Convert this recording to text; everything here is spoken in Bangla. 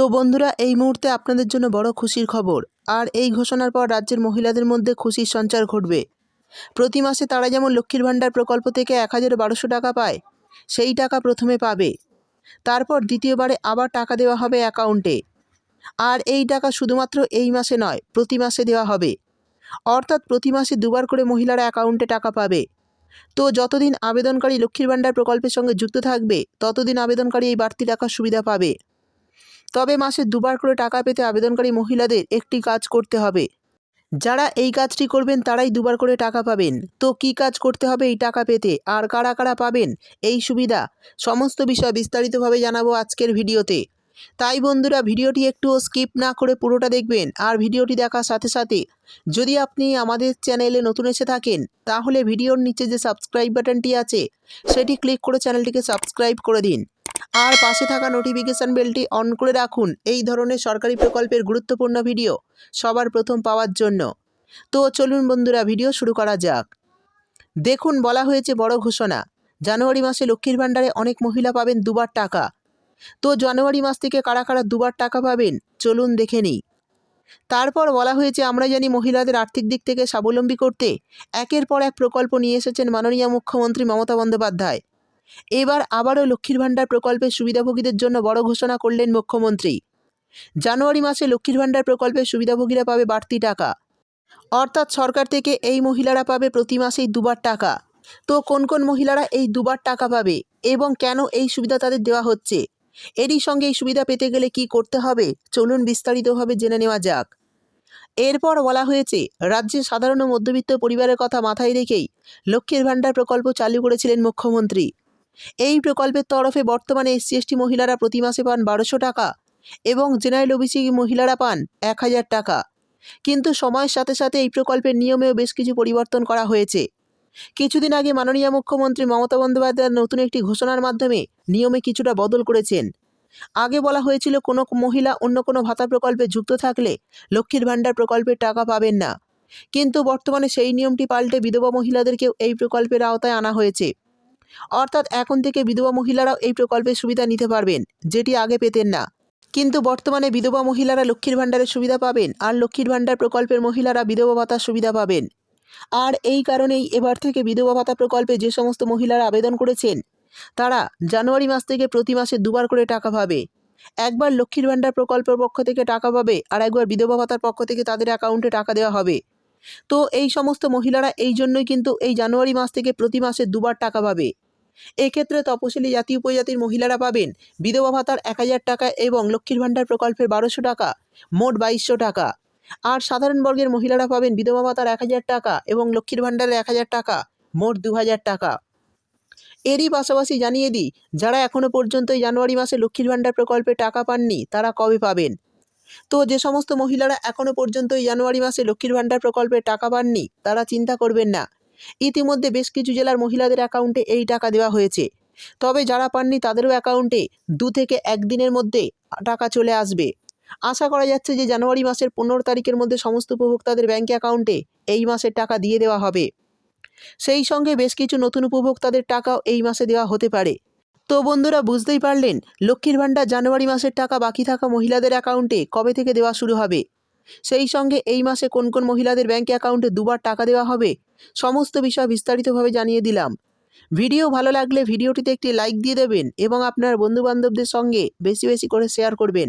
তো বন্ধুরা, এই মুহূর্তে আপনাদের জন্য বড় খুশির খবর। আর এই ঘোষণার পর রাজ্যের মহিলাদের মধ্যে খুশির সঞ্চার ঘটবে। প্রতি মাসে তারা যেমন লক্ষ্মীর ভাণ্ডার প্রকল্প থেকে এক হাজার বারোশো টাকা পায়, সেই টাকা প্রথমে পাবে। তারপর দ্বিতীয়বারে আবার টাকা দেওয়া হবে অ্যাকাউন্টে। আর এই টাকা শুধুমাত্র এই মাসে নয়, প্রতি মাসে দেওয়া হবে। অর্থাৎ প্রতি মাসে দুবার করে মহিলারা অ্যাকাউন্টে টাকা পাবে। তো যতদিন আবেদনকারী লক্ষ্মীর ভাণ্ডার প্রকল্পের সঙ্গে যুক্ত থাকবে, ততদিন আবেদনকারী এই বাড়তি টাকার সুবিধা পাবে। তবে মাসে দুবার করে টাকা পেতে আবেদনকারী মহিলাদের একটি কাজ করতে হবে। যারা এই কাজটি করবেন, তারাই দুবার করে টাকা পাবেন। তো কি কাজ করতে হবে এই টাকা পেতে? আর কারা কারা পাবেন? এই সুবিধা। সমস্ত বিষয় বিস্তারিতভাবে জানাব আজকের ভিডিওতে। তাই বন্ধুরা ভিডিওটি একটুও স্কিপ না করে পুরোটা দেখবেন আর ভিডিওটি দেখার সাথে সাথে যদি আপনি আমাদের চ্যানেলে নতুন এসে থাকেন, তাহলে ভিডিওর নিচে যে সাবস্ক্রাইব বাটনটি আছে, সেটি ক্লিক করে চ্যানেলটিকে সাবস্ক্রাইব করে দিন। আর পাশে থাকা নোটিফিকেশান বেলটি অন করে রাখুন, এই ধরনের সরকারি প্রকল্পের গুরুত্বপূর্ণ ভিডিও সবার প্রথম পাওয়ার জন্য। তো চলুন বন্ধুরা, ভিডিও শুরু করা যাক। দেখুন, বলা হয়েছে বড় ঘোষণা, জানুয়ারি মাসে লক্ষ্মীর ভাণ্ডারে অনেক মহিলা পাবেন দুবার টাকা। তো জানুয়ারি মাস থেকে কারা কারা দুবার টাকা পাবেন, চলুন দেখে নিই। তারপর বলা হয়েছে আমরা জানি মহিলাদের আর্থিক দিক থেকে স্বাবলম্বী করতে। একের পর এক প্রকল্প নিয়ে এসেছেন মাননীয় মুখ্যমন্ত্রী মমতা বন্দ্যোপাধ্যায়। এবার আবারও লক্ষ্মীর ভাণ্ডার প্রকল্পের সুবিধাভোগীদের জন্য বড় ঘোষণা করলেন মুখ্যমন্ত্রী। জানুয়ারি মাসে লক্ষ্মীর ভাণ্ডার প্রকল্পের সুবিধাভোগীরা পাবে বাড়তি টাকা। অর্থাৎ সরকার থেকে এই মহিলারা পাবে প্রতি মাসেই দুবার টাকা। তো কোন কোন মহিলারা এই দুবার টাকা পাবে এবং কেন এই সুবিধা তাদের দেওয়া হচ্ছে? এরই সঙ্গে এই সুবিধা পেতে গেলে কি করতে হবে? চলুন বিস্তারিতভাবে জেনে নেওয়া যাক। এরপর বলা হয়েছে রাজ্যে সাধারণ মধ্যবিত্ত পরিবারের কথা মাথায় রেখেই লক্ষ্মীর ভাণ্ডার প্রকল্প চালু করেছিলেন মুখ্যমন্ত্রী। এই প্রকল্পের তরফে বর্তমানে এসসি এসটি মহিলারা প্রতি মাসে পান বারোশো টাকা এবং জেনারেল ওবিসি মহিলারা পান এক হাজার টাকা। কিন্তু সময়ের সাথে সাথে এই প্রকল্পের নিয়মেও বেশ কিছু পরিবর্তন করা হয়েছে। কিছুদিন আগে মাননীয় মুখ্যমন্ত্রী মমতা বন্দ্যোপাধ্যায় নতুন একটি ঘোষণার মাধ্যমে নিয়মে কিছুটা বদল করেছেন। আগে বলা হয়েছিল, কোনো মহিলা অন্য কোনো ভাতা প্রকল্পে যুক্ত থাকলে লক্ষ্মীর ভাণ্ডার প্রকল্পের টাকা পাবেন না। কিন্তু বর্তমানে সেই নিয়মটি পাল্টে বিধবা মহিলাদেরকেও এই প্রকল্পের আওতায় আনা হয়েছে। অর্থাৎ এখন থেকে বিধবা মহিলারাও এই প্রকল্পের সুবিধা নিতে পারবেন, যেটি আগে পেতেন না। কিন্তু বর্তমানে বিধবা মহিলারা লক্ষ্মীর ভাণ্ডারের সুবিধা পাবেন আর লক্ষ্মীর ভাণ্ডার প্রকল্পের মহিলারা বিধবা ভাতার সুবিধা পাবেন। আর এই কারণেই এবার থেকে বিধবা ভাতা প্রকল্পে যে সমস্ত মহিলারা আবেদন করেছেন, তারা জানুয়ারি মাস থেকে প্রতি মাসে দুবার করে টাকা পাবে একবার লক্ষ্মীর ভাণ্ডার প্রকল্পের পক্ষ থেকে টাকা পাবে আর একবার বিধবা ভাতার পক্ষ থেকে তাদের অ্যাকাউন্টে টাকা দেওয়া হবে। তো এই সমস্ত মহিলারা এই জন্যই কিন্তু এই জানুয়ারি মাস থেকে প্রতি মাসে দুবার টাকা পাবে এক্ষেত্রে তপশিলি জাতি উপজাতির মহিলারা পাবেন বিধবা ভাতার এক হাজার টাকা এবং লক্ষ্মীর ভাণ্ডার প্রকল্পের বারোশো টাকা, মোট বাইশশো টাকা। আর সাধারণ বর্গের মহিলারা পাবেন বিধবা ভাতার এক হাজার টাকা এবং লক্ষ্মীর ভাণ্ডারের এক হাজার টাকা, মোট দু হাজার টাকা। এরই পাশাপাশি জানিয়ে দিই, যারা এখনও পর্যন্ত জানুয়ারি মাসে লক্ষ্মীর ভাণ্ডার প্রকল্পে টাকা পাননি, তারা কবে পাবেন? তো যে সমস্ত মহিলারা এখনও পর্যন্ত জানুয়ারি মাসে লক্ষ্মীর ভাণ্ডার প্রকল্পে টাকা পাননি, তারা চিন্তা করবেন না। ইতিমধ্যে বেশ কিছু জেলার মহিলাদের অ্যাকাউন্টে এই টাকা দেওয়া হয়েছে। তবে যারা পাননি, তাদেরও অ্যাকাউন্টে দু থেকে একদিনের মধ্যে টাকা চলে আসবে। আশা করা যাচ্ছে যে জানুয়ারি মাসের পনেরো তারিখের মধ্যে সমস্ত উপভোক্তাদের ব্যাঙ্ক অ্যাকাউন্টে এই মাসের টাকা দিয়ে দেওয়া হবে। সেই সঙ্গে বেশ কিছু নতুন উপভোক্তাদের টাকাও এই মাসে দেওয়া হতে পারে। তো বন্ধুরা, বুঝতেই পারলেন? লক্ষ্মীর ভাণ্ডার জানুয়ারি মাসের টাকা বাকি থাকা মহিলাদের অ্যাকাউন্টে কবে থেকে দেওয়া শুরু হবে? সেই সঙ্গে এই মাসে কোন কোন মহিলাদের ব্যাঙ্ক অ্যাকাউন্টে দুবার টাকা দেওয়া হবে, সমস্ত বিষয় বিস্তারিতভাবে জানিয়ে দিলাম। ভিডিও ভালো লাগলে ভিডিওটিতে একটি লাইক দিয়ে দেবেন এবং আপনার বন্ধুবান্ধবদের সঙ্গে বেশি বেশি করে শেয়ার করবেন।